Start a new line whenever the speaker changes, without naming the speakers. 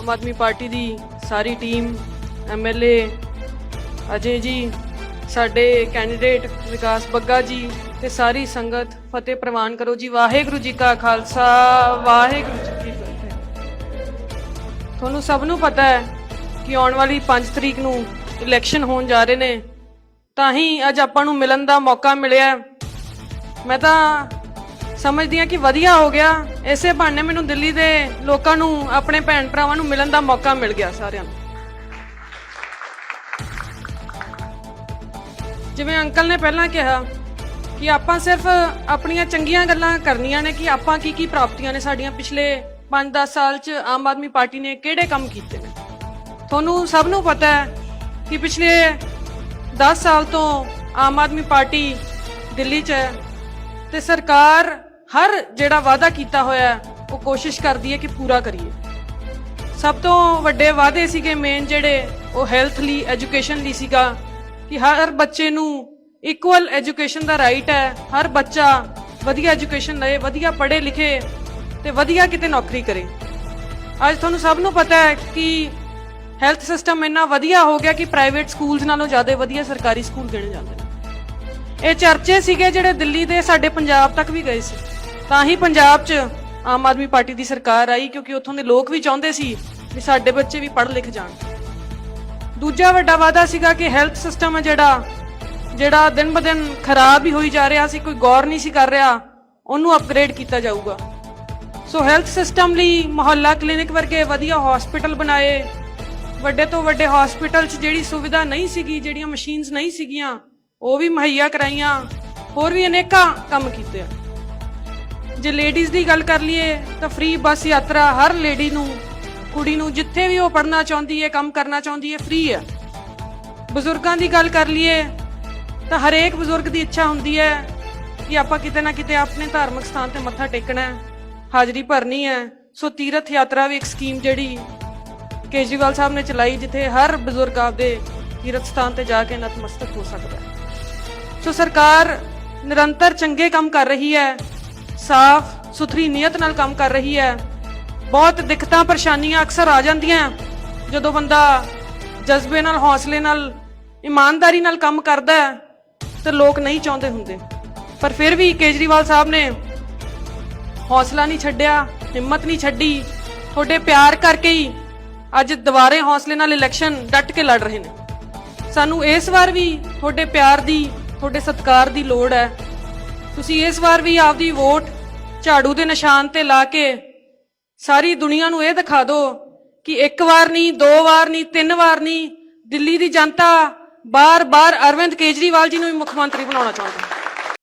ਆਮ Aadmi party ਦੀ ਸਾਰੀ team MLA Ajay ji, ਸਾਡੇ ਕੈਂਡੀਡੇਟ ਵਿਕਾਸ ਬੱਗਾ ਜੀ ਤੇ ਸਾਰੀ ਸੰਗਤ ਫਤਿਹ ਪ੍ਰਵਾਨ ਕਰੋ ਜੀ। ਵਾਹਿਗੁਰੂ ਜੀ ਕਾ ਖਾਲਸਾ, ਵਾਹਿਗੁਰੂ ਜੀ ਕੀ ਫਤਿਹ। ਤੁਹਾਨੂੰ ਸਭ ਨੂੰ ਪਤਾ ਹੈ ਕਿ ਆਉਣ ਵਾਲੀ 5 ਤਰੀਕ ਨੂੰ ਇਲੈਕਸ਼ਨ ਹੋਣ ਜਾ ਰਹੇ ਨੇ। ਤਾਂ ਹੀ ਅੱਜ ਆਪਾਂ ਨੂੰ ਮਿਲਣ ਦਾ ਮੌਕਾ ਮਿਲਿਆ। ਮੈਂ ਤਾਂ ਸਮਝਦੀ ਹਾਂ ਕਿ ਵਧੀਆ ਹੋ ਗਿਆ। ਇਸੇ ਬਹਾਨੇ ਮੈਨੂੰ ਦਿੱਲੀ ਦੇ ਲੋਕਾਂ ਨੂੰ, ਆਪਣੇ ਭੈਣ ਭਰਾਵਾਂ ਨੂੰ ਮਿਲਣ ਦਾ ਮੌਕਾ ਮਿਲ ਗਿਆ ਸਾਰਿਆਂ ਨੂੰ। ਜਿਵੇਂ ਅੰਕਲ ਨੇ ਪਹਿਲਾਂ ਕਿਹਾ ਕਿ ਆਪਾਂ ਸਿਰਫ ਆਪਣੀਆਂ ਚੰਗੀਆਂ ਗੱਲਾਂ ਕਰਨੀਆਂ ਨੇ ਕਿ ਆਪਾਂ ਕੀ ਕੀ ਪ੍ਰਾਪਤੀਆਂ ਨੇ ਸਾਡੀਆਂ ਪਿਛਲੇ 5-10 ਸਾਲ 'ਚ ਆਮ ਆਦਮੀ ਪਾਰਟੀ ਨੇ ਕਿਹੜੇ ਕੰਮ ਕੀਤੇ ਨੇ। ਤੁਹਾਨੂੰ ਸਭ ਨੂੰ ਪਤਾ ਹੈ ਕਿ ਪਿਛਲੇ 10 ਸਾਲ ਤੋਂ ਆਮ ਆਦਮੀ ਪਾਰਟੀ ਦਿੱਲੀ 'ਚ ਹੈ ਤੇ ਸਰਕਾਰ ਹਰ ਜਿਹੜਾ ਵਾਅਦਾ ਕੀਤਾ ਹੋਇਆ ਉਹ ਕੋਸ਼ਿਸ਼ ਕਰਦੀ ਹੈ ਕਿ ਪੂਰਾ ਕਰੀਏ। ਸਭ ਤੋਂ ਵੱਡੇ ਵਾਅਦੇ ਸੀਗੇ ਮੇਨ ਜਿਹੜੇ, ਉਹ ਹੈਲਥ ਲਈ ਐਜੂਕੇਸ਼ਨ ਲਈ ਸੀਗਾ ਕਿ ਹਰ ਬੱਚੇ ਨੂੰ ਇਕੁਅਲ ਐਜੂਕੇਸ਼ਨ ਦਾ ਰਾਈਟ ਹੈ। ਹਰ ਬੱਚਾ ਵਧੀਆ ਐਜੂਕੇਸ਼ਨ ਲਏ, ਵਧੀਆ ਪੜ੍ਹੇ ਲਿਖੇ ਤੇ ਵਧੀਆ ਕਿਤੇ ਨੌਕਰੀ ਕਰੇ। ਅੱਜ ਤੁਹਾਨੂੰ ਸਭ ਨੂੰ ਪਤਾ ਹੈ ਕਿ ਹੈਲਥ ਸਿਸਟਮ ਇੰਨਾ ਵਧੀਆ ਹੋ ਗਿਆ ਕਿ ਪ੍ਰਾਈਵੇਟ ਸਕੂਲਸ ਨਾਲੋਂ ਜ਼ਿਆਦਾ ਵਧੀਆ ਸਰਕਾਰੀ ਸਕੂਲ ਗਿਣੇ ਜਾਂਦੇ ਨੇ। ਇਹ ਚਰਚੇ ਸੀਗੇ ਜਿਹੜੇ ਦਿੱਲੀ ਦੇ ਸਾਡੇ ਪੰਜਾਬ ਤੱਕ ਵੀ ਗਏ ਸੀ। ਤਾਂ ਹੀ ਪੰਜਾਬ 'ਚ ਆਮ ਆਦਮੀ ਪਾਰਟੀ ਦੀ ਸਰਕਾਰ ਆਈ, ਕਿਉਂਕਿ ਉੱਥੋਂ ਦੇ ਲੋਕ ਵੀ ਚਾਹੁੰਦੇ ਸੀ ਵੀ ਸਾਡੇ ਬੱਚੇ ਵੀ ਪੜ੍ਹ ਲਿਖ ਜਾਣ। ਦੂਜਾ ਵੱਡਾ ਵਾਅਦਾ ਸੀਗਾ ਕਿ ਹੈਲਥ ਸਿਸਟਮ ਹੈ ਜਿਹੜਾ ਜਿਹੜਾ ਦਿਨ ਬ ਦਿਨ ਖਰਾਬ ਹੀ ਹੋਈ ਜਾ ਰਿਹਾ ਸੀ, ਕੋਈ ਗੌਰ ਨਹੀਂ ਸੀ ਕਰ ਰਿਹਾ, ਉਹਨੂੰ ਅਪਗ੍ਰੇਡ ਕੀਤਾ ਜਾਊਗਾ। ਸੋ ਹੈਲਥ ਸਿਸਟਮ ਲਈ ਮੁਹੱਲਾ ਕਲੀਨਿਕ ਵਰਗੇ ਵਧੀਆ ਹਸਪੀਟਲ ਬਣਾਏ। ਵੱਡੇ ਤੋਂ ਵੱਡੇ ਹਸਪੀਟਲ 'ਚ ਜਿਹੜੀ ਸੁਵਿਧਾ ਨਹੀਂ ਸੀਗੀ, ਜਿਹੜੀਆਂ ਮਸ਼ੀਨਸ ਨਹੀਂ ਸੀਗੀਆਂ, ਉਹ ਵੀ ਮੁਹੱਈਆ ਕਰਾਈਆਂ। ਹੋਰ ਵੀ ਅਨੇਕਾਂ ਕੰਮ ਕੀਤੇ ਆ। ਜੇ ਲੇਡੀਜ਼ ਦੀ ਗੱਲ ਕਰ ਲਈਏ, ਤਾਂ ਫ੍ਰੀ ਬੱਸ ਯਾਤਰਾ ਹਰ ਲੇਡੀ ਨੂੰ, ਕੁੜੀ ਨੂੰ ਜਿੱਥੇ ਵੀ ਉਹ ਪੜਨਾ ਚਾਹੁੰਦੀ ਹੈ, ਕੰਮ ਕਰਨਾ ਚਾਹੁੰਦੀ ਹੈ ਫ੍ਰੀ ਹੈ। ਬਜ਼ੁਰਗਾਂ ਦੀ ਗੱਲ ਕਰ ਲਈਏ, ਤਾਂ ਹਰੇਕ ਬਜ਼ੁਰਗ ਦੀ ਇੱਛਾ ਹੁੰਦੀ ਹੈ ਕਿ ਆਪਾਂ ਕਿਤੇ ਨਾ ਕਿਤੇ ਆਪਣੇ ਧਾਰਮਿਕ ਸਥਾਨ ਤੇ ਮੱਥਾ ਟੇਕਣਾ ਹੈ, ਹਾਜ਼ਰੀ ਭਰਨੀ ਹੈ। ਸੋ ਤੀਰਥ ਯਾਤਰਾ ਵੀ ਇੱਕ ਸਕੀਮ ਜਿਹੜੀ ਕੇਜਰੀਵਾਲ ਸਾਹਿਬ ਨੇ ਚਲਾਈ, ਜਿੱਥੇ ਹਰ ਬਜ਼ੁਰਗ ਆਪਦੇ ਤੀਰਥ ਸਥਾਨ ਤੇ ਜਾ ਕੇ ਨਤਮਸਤਕ ਹੋ ਸਕਦਾ ਹੈ। ਸੋ ਸਰਕਾਰ ਨਿਰੰਤਰ ਚੰਗੇ ਕੰਮ ਕਰ ਰਹੀ ਹੈ ਸਾਫ਼, ਸੁਥਰੀ ਨੀਅਤ ਨਾਲ ਕੰਮ ਕਰ ਰਹੀ ਹੈ। ਬਹੁਤ ਦਿੱਕਤਾਂ, ਪਰੇਸ਼ਾਨੀਆਂ ਅਕਸਰ ਆ ਜਾਂਦੀਆਂ। ਜਦੋਂ ਬੰਦਾ ਜਜ਼ਬੇ ਨਾਲ, ਹੌਸਲੇ ਨਾਲ, ਇਮਾਨਦਾਰੀ ਨਾਲ ਕੰਮ ਕਰਦਾ ਹੈ, ਤੇ ਲੋਕ ਨਹੀਂ ਚਾਹੁੰਦੇ ਹੁੰਦੇ। ਪਰ ਫਿਰ ਵੀ ਕੇਜਰੀਵਾਲ ਸਾਹਿਬ ਨੇ ਹੌਸਲਾ ਨਹੀਂ ਛੱਡਿਆ, ਹਿੰਮਤ ਨਹੀਂ ਛੱਡੀ। ਤੁਹਾਡੇ ਪਿਆਰ ਕਰਕੇ ਹੀ ਅੱਜ ਦੁਬਾਰੇ ਹੌਸਲੇ ਨਾਲ ਇਲੈਕਸ਼ਨ ਡਟ ਕੇ ਲੜ ਰਹੇ ਨੇ। ਸਾਨੂੰ ਇਸ ਵਾਰ ਵੀ ਤੁਹਾਡੇ ਪਿਆਰ ਦੀ, ਤੁਹਾਡੇ ਸਤਿਕਾਰ ਦੀ ਲੋੜ ਹੈ। ਤੁਸੀਂ ਇਸ ਵਾਰ ਵੀ ਆਪਦੀ ਵੋਟ ਝਾੜੂ ਦੇ ਨਿਸ਼ਾਨ ਤੇ ਲਾ ਕੇ ਸਾਰੀ ਦੁਨੀਆ ਨੂੰ ਇਹ ਦਿਖਾ ਦਿਓ ਕਿ ਇੱਕ ਵਾਰ ਨਹੀਂ, ਦੋ ਵਾਰ ਨਹੀਂ, ਤਿੰਨ ਵਾਰ ਨਹੀਂ, ਦਿੱਲੀ ਦੀ ਜਨਤਾ ਬਾਰ-ਬਾਰ ਅਰਵਿੰਦ ਕੇਜਰੀਵਾਲ ਜੀ ਨੂੰ ਹੀ ਮੁੱਖ ਮੰਤਰੀ ਬਣਾਉਣਾ ਚਾਹੁੰਦੀ ਹੈ।